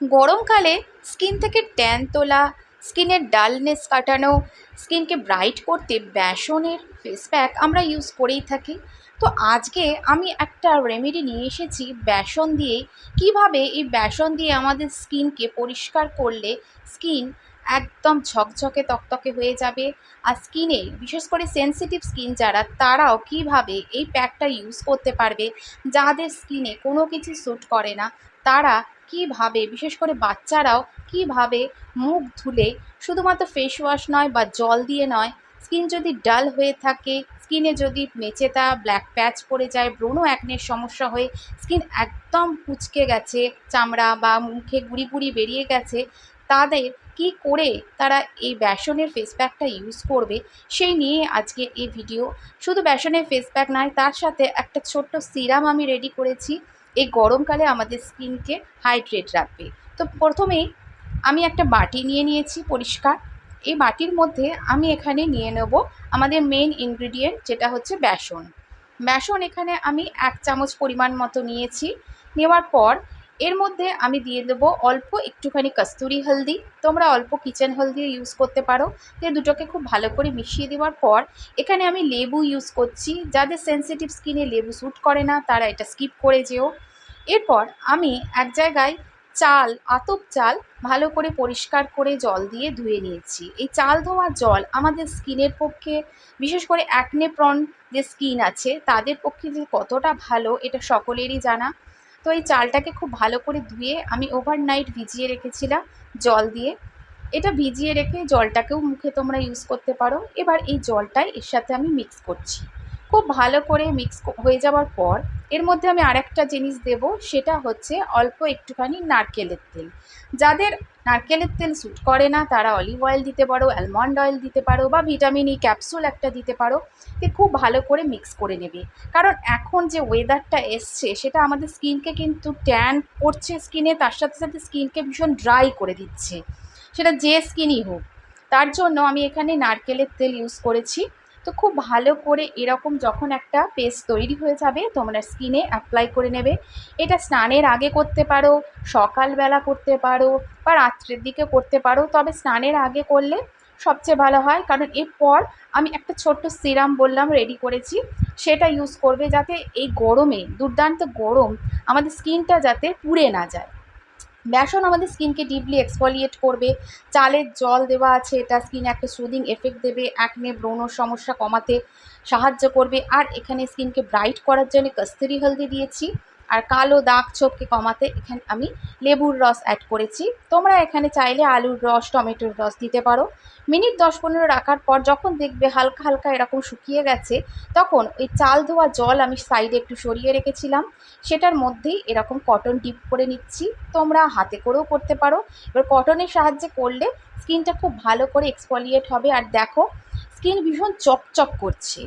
গরমকালে স্কিন থেকে ট্যান তোলা, স্কিনের ডালনেস কাটানো, স্কিনকে ব্রাইট করতে বেসনের ফেস প্যাক আমরা ইউজ করেই থাকি। তো আজকে আমি একটা রেমেডি নিয়ে এসেছি বেসন দিয়ে। কীভাবে এই বেসন দিয়ে আমাদের স্কিনকে পরিষ্কার করলে স্কিন একদম ঝকঝকে, তকতকে হয়ে যাবে? আর স্কিনে বিশেষ করে সেনসিটিভ স্কিন যারা, তারাও কীভাবে এই প্যাকটা ইউজ করতে পারবে? যাদের স্কিনে কোনো কিছু স্যুট করে না, তারা কীভাবে, বিশেষ করে বাচ্চারাও কীভাবে মুখ ধুলে শুধুমাত্র ফেস ওয়াশ নয় বা জল দিয়ে নয় স্কিন যদি ডাল হয়ে থাকে স্কিনে যদি মেচেতা ব্ল্যাক প্যাচ পড়ে যায়, ব্রণ অ্যাকনের সমস্যা হয়ে স্কিন একদম কুঁচকে গেছে, চামড়া বা মুখে গুড়ি গুড়ি বেরিয়ে গেছে, তাদের কী করে তারা এই বেসনের ফেস প্যাকটা ইউজ করবে, সেই নিয়ে আজকে এই ভিডিও শুধু বেসনের ফেস প্যাক নয়, তার সাথে একটা ছোট্ট সিরাম আমি রেডি করেছি। এই গরমকালে আমাদের স্কিনকে হাইড্রেট রাখবে। তো প্রথমেই আমি একটা বাটি নিয়ে নিয়েছি পরিষ্কার। এই বাটির মধ্যে আমি এখানে নিয়ে নেব আমাদের মেন ইনগ্রিডিয়েন্ট যেটা হচ্ছে বেসন। বেসন এখানে আমি এক চামচ পরিমাণ মতো নিয়েছি। নেওয়ার পর এর মধ্যে আমি দিয়ে দেবো অল্প একটুখানি কস্তুরি হলদি। তোমরা অল্প কিচেন হলদি ইউজ করতে পারো। দিয়ে দুটোকে খুব ভালো করে মিশিয়ে দেওয়ার পর, এখানে আমি লেবু ইউজ করছি। যাদের সেন্সিটিভ স্কিনে লেবু স্যুট করে না, তারা এটা স্কিপ করে যেও। এরপর আমি এক জায়গায় চাল, আতপ চাল ভালো করে পরিষ্কার করে জল দিয়ে ধুয়ে নিয়েছি। এই চাল ধোয়া জল আমাদের স্কিনের পক্ষে, বিশেষ করে অ্যাকনে প্রন যে স্কিন আছে, তাদের পক্ষে যে কতটা ভালো, এটা সকলেরই জানা। তো এই চালটাকে খুব ভালো করে ধুয়ে আমি ওভারনাইট ভিজিয়ে রেখেছিলাম জল দিয়ে। এটা ভিজিয়ে রেখে জলটাকেও মুখে তোমরা ইউজ করতে পারো। এবার এই জলটাই এর সাথে আমি মিক্স করছি। খুব ভালো করে মিক্স হয়ে যাওয়ার পর, এর মধ্যে আমি আরেকটা জিনিস দেব, সেটা হচ্ছে অল্প একটুখানি নারকেলের তেল। যাদের নারকেলের তেল স্যুট করে না, তারা অলিভ অয়েল দিতে পারো অ্যালমন্ড অয়েল দিতে পারো, বা ভিটামিন ই ক্যাপসুল একটা দিতে পারো দিয়ে খুব ভালো করে মিক্স করে নেবে। কারণ এখন যে ওয়েদারটা এসছে, সেটা আমাদের স্কিনকে কিন্তু ট্যান করছে স্কিনে তার সাথে সাথে স্কিনকে ভীষণ ড্রাই করে দিচ্ছে। সেটা যে স্কিনই হোক। তার জন্য আমি এখানে নারকেলের তেল ইউজ করেছি। তো খুব ভালো করে এরকম যখন একটা পেস্ট তৈরি হয়ে যাবে, তোমরা স্কিনে অ্যাপ্লাই করে নেবে। এটা স্নানের আগে করতে পারো, সকালবেলা করতে পারো বা রাত্রের দিকে করতে পারো, তবে স্নানের আগে করলে সবচেয়ে ভালো হয়। কারণ এরপর আমি একটা ছোট্ট সিরাম বললাম রেডি করেছি। সেটা ইউজ করবে যাতে এই গরমে, দুর্দান্ত গরম, আমাদের স্কিনটা যাতে পুড়ে না যায়। বেসন আমাদের স্কিনকে ডিপলি এক্সফলিয়েট করবে, চালের জল দেওয়া আছে, এটা স্কিন একটা সুদিং এফেক্ট দেবে অ্যাকনে ব্রণর সমস্যা কমাতে সাহায্য করবে, আর এখানে স্কিনকে ব্রাইট করার জন্য কস্তুরি হলদি দিয়েছি। আর কালো দাগ ছোপকে কমাতে এখানে আমি লেবুর রস অ্যাড করেছি। তোমরা এখানে চাইলে আলুর রস, টমেটোর রস দিতে পারো। মিনিট দশ পনেরো রাখার পর যখন দেখবে হালকা হালকা এরকম শুকিয়ে গেছে, তখন ওই চাল ধোয়া জল আমি সাইডে একটু সরিয়ে রেখেছিলাম। সেটার মধ্যেই এরকম কটন ডিপ করে নিচ্ছি। তোমরা হাতে করেও করতে পারো। এবার কটনের সাহায্যে করলে স্কিনটা খুব ভালো করে এক্সফলিয়েট হবে। আর দেখো স্কিন ভীষণ চকচক করছে।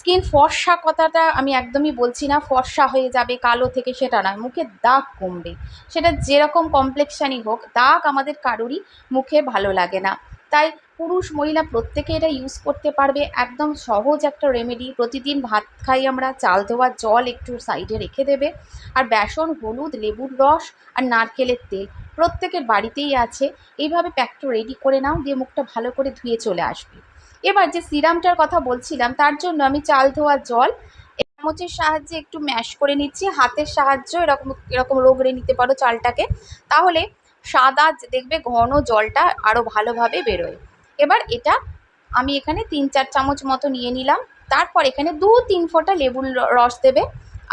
স্কিন ফর্সা কথাটা আমি একদমই বলছি না, ফর্সা হয়ে যাবে, কালো থেকে সেটা নয়, মুখে দাগ কমবে। সেটা যেরকম কমপ্লেকশানই হোক, দাগ আমাদের কারোরই মুখে ভালো লাগে না। তাই পুরুষ, মহিলা প্রত্যেকে এটা ইউজ করতে পারবে। একদম সহজ একটা রেমেডি প্রতিদিন ভাত খাই আমরা, চাল ধোয়া, জল একটু সাইডে রেখে দেবে। আর বেসন, হলুদ, লেবুর রস আর নারকেলের তেল প্রত্যেকের বাড়িতেই আছে। এইভাবে প্যাকটা রেডি করে নাও, দিয়ে মুখটা ভালো করে ধুয়ে চলে আসবে। এবার যে সিরামটার কথা বলছিলাম, তার জন্য আমি চাল ধোয়া জল চামচের সাহায্যে একটু ম্যাশ করে নিচ্ছি, হাতের সাহায্য এরকম এরকম রোগড়ে নিতে পারো চালটাকে, তাহলে সাদা দেখবে ঘন জলটা আরও ভালোভাবে বেরোয়। এবার এটা আমি এখানে তিন চার চামচ মতো নিয়ে নিলাম, তারপর এখানে দু তিন ফোঁটা লেবুর রস দেবে,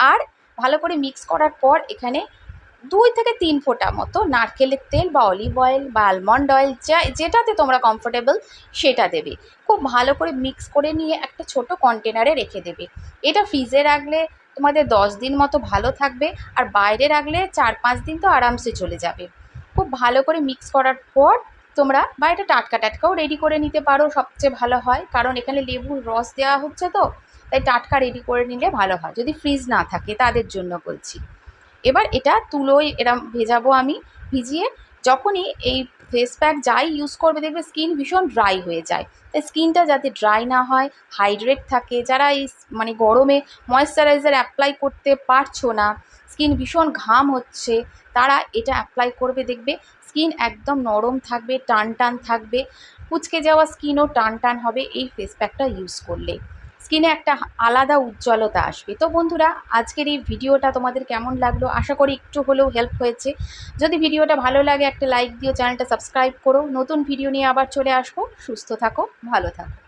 আর ভালো করে মিক্স করার পর এখানে দুই থেকে তিন ফোঁটা মতো নারকেলের তেল বা অলিভ অয়েল বা আলমন্ড অয়েল যা যেটাতে তোমরা কমফোর্টেবল সেটা দেবে। খুব ভালো করে মিক্স করে নিয়ে একটা ছোট কন্টেনারে রেখে দেবে। এটা ফ্রিজে রাখলে তোমাদের দশ দিন মতো ভালো থাকবে, আর বাইরে রাখলে চার পাঁচ দিন তো আরামসে চলে যাবে। খুব ভালো করে মিক্স করার পর তোমরা বা এটা টাটকা টাটকাও রেডি করে নিতে পারো, সবচেয়ে ভালো হয়। কারণ এখানে লেবুর রস দেওয়া হচ্ছে তো, তাই টাটকা রেডি করে নিলে ভালো হয়। যদি ফ্রিজ না থাকে, তাদের জন্য বলছি। এবার এটা তুলোয় এরম ভেজাবো আমি, ভিজিয়ে যখনই এই ফেস প্যাক যাই ইউজ করবে, দেখবে স্কিন ভীষণ ড্রাই হয়ে যায়। তাই স্কিনটা যাতে ড্রাই না হয় হাইড্রেট থাকে, যারা এই মানে গরমে ময়েশ্চারাইজার অ্যাপ্লাই করতে পারছ না স্কিন ভীষণ ঘাম হচ্ছে, তারা এটা অ্যাপ্লাই করবে, দেখবে স্কিন একদম নরম থাকবে টান টান থাকবে, কুচকে যাওয়া স্কিনও টান টান হবে এই ফেস প্যাকটা ইউজ করলে। স্কিনে একটা আলাদা উজ্জ্বলতা আসবে। তো বন্ধুরা, আজকের এই ভিডিওটা তোমাদের কেমন লাগল? আশা করি একটু হলেও হেল্প হয়েছে। যদি ভিডিওটা ভালো লাগে, একটা লাইক দিও, চ্যানেলটা সাবস্ক্রাইব করো। নতুন ভিডিও নিয়ে আবার চলে আসব। সুস্থ থাকো, ভালো থাকো।